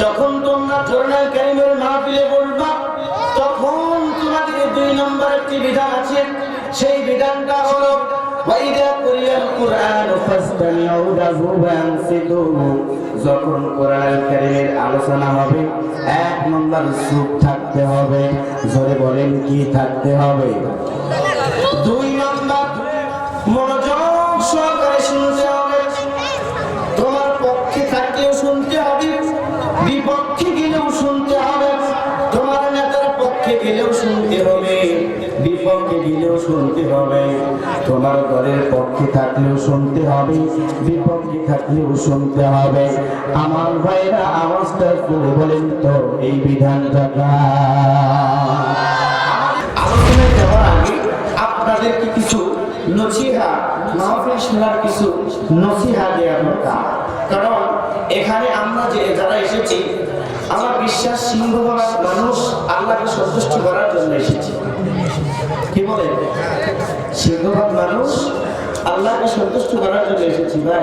যখন তোমরা কোরআন কারিমের মাহফিলে বলবা তখন তোমাদের দুই নম্বর একটি বিধান আছে। সেই বিধানটা হলো যখন কোরআন কারিমের আলোচনা হবে, এক নম্বর চুপ থাকতে হবে। জোরে বলেন, কি থাকতে হবে? দুই নম্বর, মনোযোগ সহকারে শুনতে হবে। তোমার ঘরের পক্ষে থাকলেও শুনতে হবে, বিপক্ষে থাকলেও শুনতে হবে। আমার ভাইরা আওয়াজটা করে বলেন তো, এই বিধানটা আলোচনায় যাওয়ার আগে আপনাদেরকে কিছু নসিহা, মাহফিল শোনার কিছু নসিহা দেওয়া দরকার। কারণ এখানে আমরা যে যারা এসেছি, আমার বিশ্বাস সিংহভাগ মানুষ আল্লাহকে সন্তুষ্ট করার জন্য এসেছি। কি বলে? সিংহভাগ মানুষ, আল্লাহকে সন্তুষ্ট করার জন্য এসেছি, ভাই।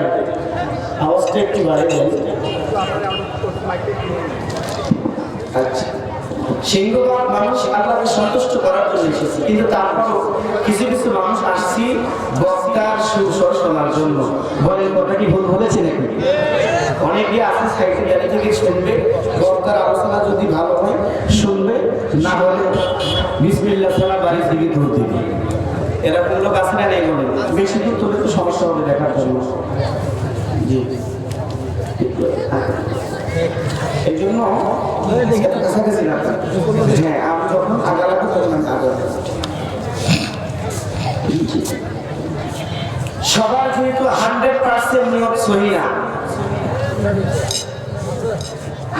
আওয়াজটা একটু বাইরে আচ্ছা। সিংহভাগ মানুষ আল্লাহকে সন্তুষ্ট করার জন্য কিন্তু তারপরও কিছু কিছু মানুষ আসছি বক্তার সুস্বর শোনার জন্য। বলেন, কথা কি ভুল বলেছে নাকি? অনেকে থেকে শুনবে, বক্তার আলোচনা যদি ভালো হয়, শুনবে। না হলে বিসমিল্লাহ সালা বাড়ির দিকে দূর দিবে এরকম লোক আছে না নেই বলেন বেশি দূর তোলে তো সমস্যা হবে দেখার জন্য। জি। এই জন্য হ্যাঁ তখন সবার যেহেতু হান্ড্রেড পার্সেন্ট নিয়োগ সহি না,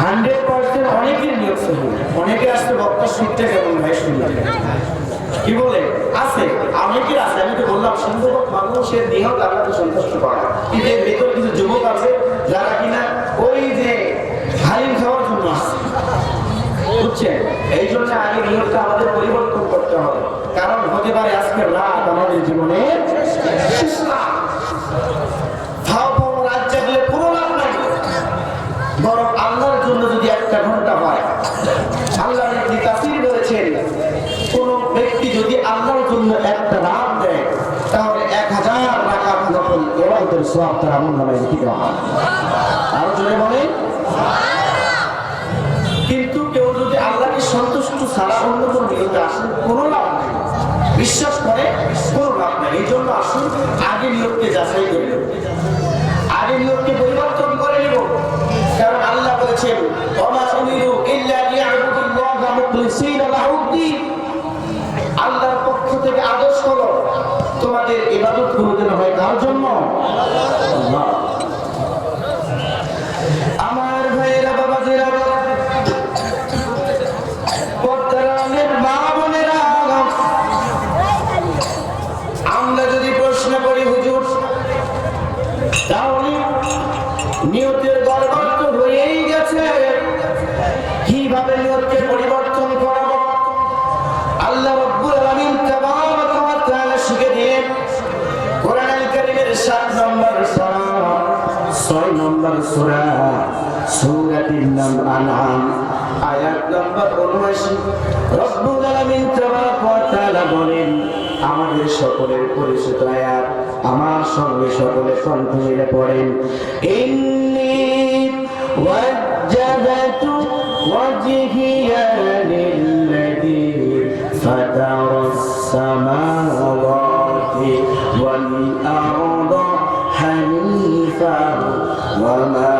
হান্ড্রেড পার্সেন্ট অনেকের নিয়োগ সহি। না। অনেকে আসতে বক্তা সুরটা কেমন ভাই শুনবে কি বলে? আছে, অনেকের আছে, আমি তো বললাম সিন্ধুক মানুষের নিয়োগ আল্লাহকে সন্তুষ্ট করা কিন্তু এর ভেতর কিছু যুবক আছে, যারা কিনা ওই যে হালিম খাওয়ার জন্য আসছে বুঝছেন? এই জন্য আগে নিয়মটা আমাদের পরিবর্তন করতে হবে। কারণ হতে পারে আজকের রাত আমাদের জীবনে এবারদের সব তার আমল নামে লিখে দেওয়া আরও জোরে বলেন। কিন্তু কেউ যদি আল্লাহকে সন্তুষ্ট ছাড়া অন্য কোনো নিয়তে আসেন কোনো লাভ নেই। বিশ্বাস করে, কোনো লাভ নেই। এই জন্য আসুন, আগে নিয়োগকে যাচাই করে নেব। আগে পরিবর্তন করে নেব। কারণ আল্লাহ বলেছেন, ওমা উমিরু ইল্লা লিয়াবুদুল্লাহা মুখলিসিনা লাহুদ্দিন আল্লাহর পক্ষ থেকে আদেশ হলো তোমাদের ইবাদতগুলো যেন হয় কার জন্য আল্লাহ আমার আমরা যদি প্রশ্ন করি, হুজুর, তাহলে কীভাবে নিয়তকে পরিবর্তন করাবো আল্লাহ রব্বুল আলামিন তাবারাক ওয়া তাআলা শিখে দিলেন কোরআনুল কারীমের 7 নম্বর সূরা 6 নম্বর সূরা। সূরাটির নাম আনআম। আয়াত নম্বর 79 রব্বুল আলামিন তাআলা বলেন, আমাদের সকলের পরিচিত আয়াত, আমার সঙ্গে সকলে কণ্ঠ মিলে পড়েন। ইন্নি ওয়াজ্জাহতু ওয়াজহিয়া লিল্লাযী ফাতারাস সামাওয়াতি ওয়াল আরদা হানিফা ওয়া মা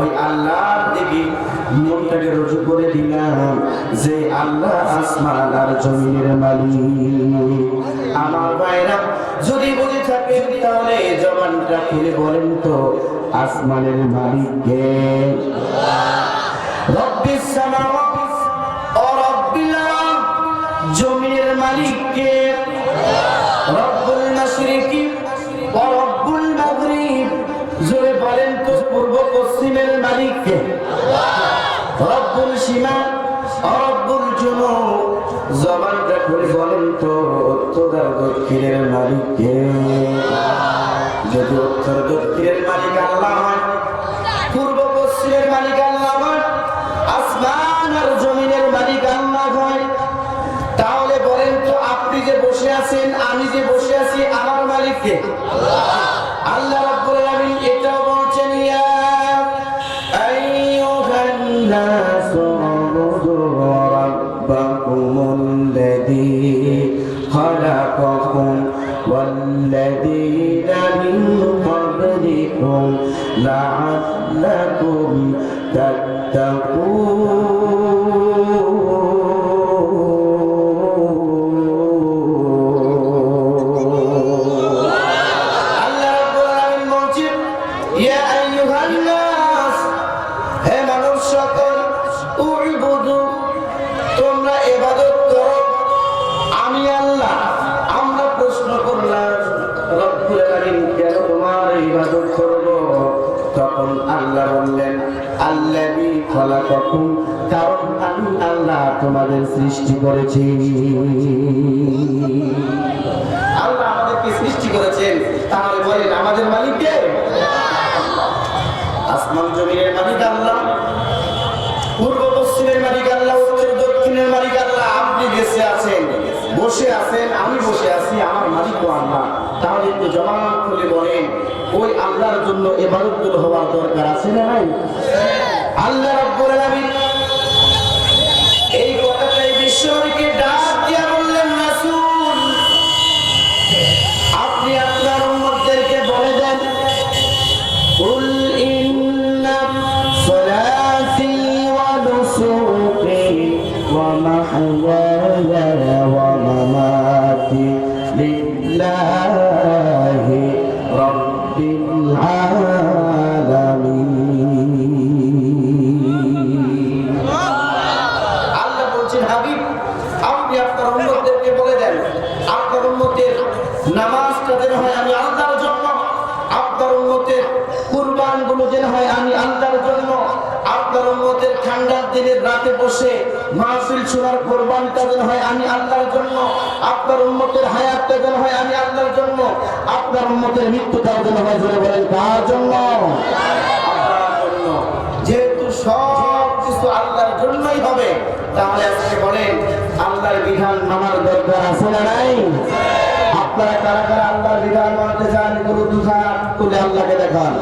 ওই আল্লাহর দেখি মনটাকে রুজু করে দিলাম। যে আল্লাহ আসমান আর জমিনের মালিক। আমার ভাইরা, যদি বলে থাকেন তাহলে জবানটা খুলে বলেন তো, আসমানের মালিক কে? রব্বিস সামাওয়াত, ও রব্বিল জমিনের মালিক কে? পশ্চিমের মালিক কে রব্বুল সীমা জুনুব জবানটা খুলে বলেন তো, উত্তর যদি উত্তর দক্ষিণের মালিক আল্লাহ পূর্ব পশ্চিমের মালিক আল্লাহ হয়, আসমান আর জমিনের মালিক আল্লাহ হয়, তাহলে বলেন তো, আপনি যে বসে আছেন, আমি যে বসে আছি, আমার মালিককে? আল্লাহ বললেন খলাকাকুম। কারণ আমি আল্লাহ তোমাদের সৃষ্টি করেছি। আল্লাহ আমাদেরকে সৃষ্টি করেছেন। তাহলে বলেন, আমাদের মালিক কে? আসমান জমিনের মালিক আল্লাহ। পূর্ব পশ্চিমের মালিক আল্লাহ। উত্তর দক্ষিণের মালিক আল্লাহ। আপনি বেঁচে আছেন, বসে আছেন, আমি বসে আছি, আমার মালিক আল্লাহ। তাহলে তো জমা খুলে বলেন ওই আল্লাহর জন্য এবারতুল হওয়ার দরকার আছে না নাই? আল্লাহ রব্বুল আলামিন এই কথাটাই বিশ্বকে ডাক দিয়া বললেন, রাসূল, আপনি আপনার উম্মতদেরকে বলে দেন, কুল ইন্না সালাতি ওয়া নুসুকি ওয়া মাহওয়ায়া ওয়া মামাতি। কুরবান যেন হয় আমি আল্লাহর জন্য। আপনার উম্মতের ঠান্ডার দিনের রাতে বসে মাহফিল শোনার কোরবানটা যেন হয় আমি আল্লাহর জন্য। আপনার উম্মতের হায়াতটা যেন হয় আমি আল্লাহর জন্য। আপনার উম্মতের মৃত্যুটা যেন হয় জোরে বলেন কার জন্য। যেহেতু সব কিছু আল্লাহর জন্যই হবে, তাহলে আজকে বলেন, আল্লাহর বিধান মানার দরকার আছে না নাই? আপনারা কারা কারা আল্লাহর বিধান মানতে চান, কোনো দুখান তুলে আল্লাহকে দেখান।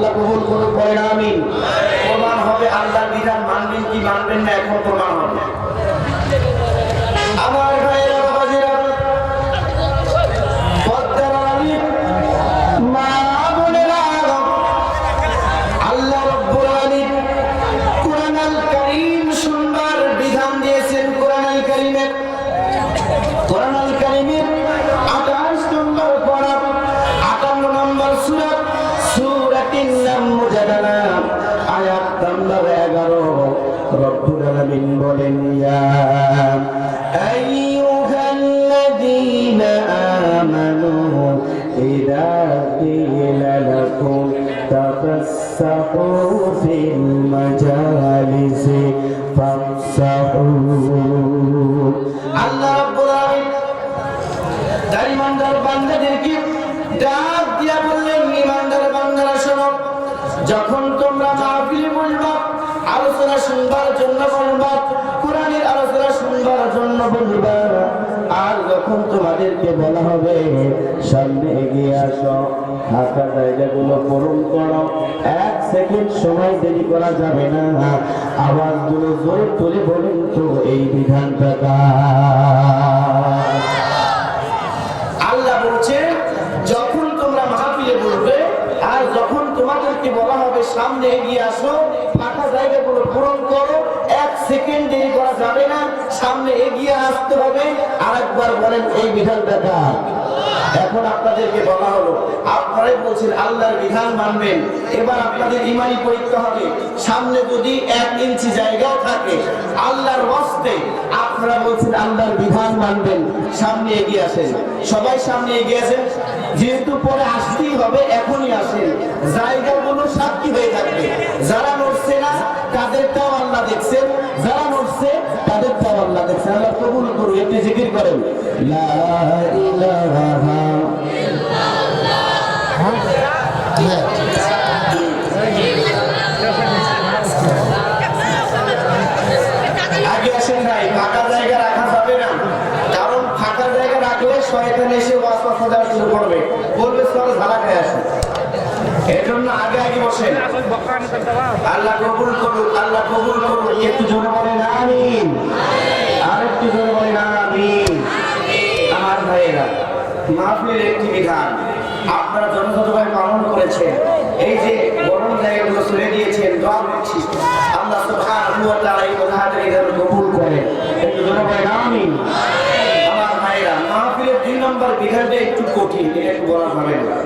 আল্লাহ কবুল করুন করেন আমিন। প্রমাণ হবে আল্লাহ বিধান, মানবেন কি, মানবেন না, এখন প্রমাণ হবে। আলামিন বলেন, ইয়া আইয়ুহাল্লাযীনা আমানু ইযা কিলা লাকুম তাফাসসাহু ফিল মাজালিসি ফাফসাহু আল্লাহ রাব্বুল আলামিন দারিমানদার বান্দাদেরকে ডাক দিয়া বললেন, ইমানদার বান্দারা শোনো, যখন তোমরা মাহফিলে বসবা আলোচনা শুনবার জন্য বলবা কোরআনের আলোচনা শুনবার জন্য বলবা আর যখন তোমাদেরকে বলা হবে, সামনে এগিয়ে আসো ফাঁকা জায়গাগুলো পূরণ করো, এক সেকেন্ড সময় দেরি করা যাবে না আওয়াজগুলো জোরে তুলে বলুন তো, এই বিধানটা? আল্লাহ বলছে, যখন তোমরা মাহফিলে বলবে, আর যখন তোমাদেরকে বলা হবে, সামনে এগিয়ে আসো ফাঁকা পূরণ করো। এক সেকেন্ড দেরি করা যাবে না। সামনে এগিয়ে আসতে হবে। আর একবার বলেন, এই? এখন আপনাদেরকে বলা হলো, আপনারাই বলছেন, আল্লাহর বিধান মানবেন। এবার আপনাদের ইমানি পরীক্ষা হবে। সামনে যদি এক ইঞ্চি জায়গাও থাকে, আল্লাহর ওয়াস্তে আপনারা বলছেন, আল্লাহর বিধান মানবেন। সামনে এগিয়ে আসেন। সবাই সামনে এগিয়ে আসেন? যেহেতু পরে আসতেই হবে, এখনই আসেন। জায়গাগুলো সাক্ষী হয়ে থাকবে। যারা তাদেরটাও আল্লাহ আগে আসেন ভাই, ফাঁকা জায়গা রাখা যাবে না। কারণ ফাঁকা জায়গা রাখলে শয়তান এসে ওয়াসওয়াসা দেওয়া শুরু করবে। বলবে আসুন এর জন্য আগে আগে আল্লাহ কবুল করুন আল্লাহ কবুল করুন একটু জোরে বলেন, আমিন। আর একটু জোরে বলেন, আমিন। আমার ভাইয়েরা, মাহফিলের একটি বিধান, আপনারা যথাযথভাবে পালন করেছেন। এই যে গরম জায়গাগুলো ছেড়ে দিয়েছেন, দোয়া করছি। আল্লাহ সুবহানাহু ওয়া তাআলা এই কথাটাকে যেন কবুল করেন। একটু জোরে বলেন, আমিন। আমার ভাইয়েরা, মাহফিলের দুই নম্বর বিধানটা একটু কঠিন, এটা একটু বলা হবে না।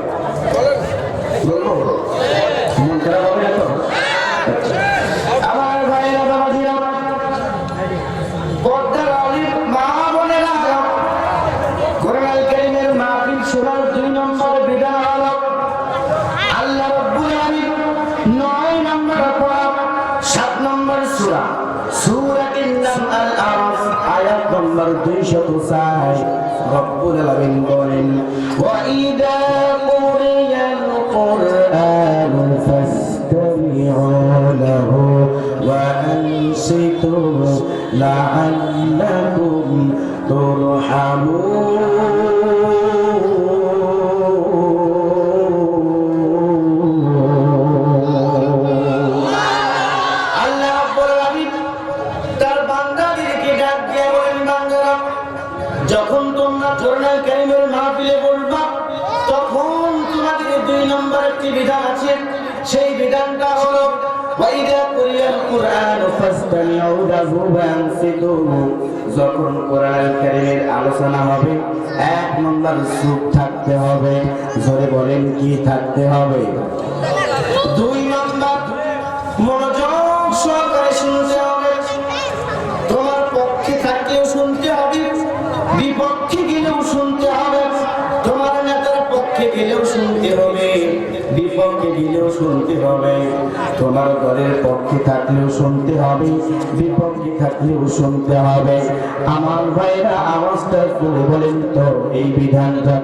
বলব? নম্বর 204 রব্বুল আলামিন বলেন ওয়া ইদা কুরিয়াল কুরআন ফাসতামি'ু লাহু ওয়া আনসিতু লা'আল্লাকুম তুরহামুন একটি বিধান আছে, সেই বিধানটা হলো যখন কোরআন কারিমের আলোচনা হবে, এক নম্বর সুখ থাকতে হবে, জোরে বলেন কি থাকতে হবে? গেলেও শুনতে হবে তোমার ঘরের পক্ষে থাকলেও শুনতে হবে, বিপক্ষে থাকলেও শুনতে হবে আমার ভাইরা আওয়াজটা করে বলেন তো, এই বিধানটা?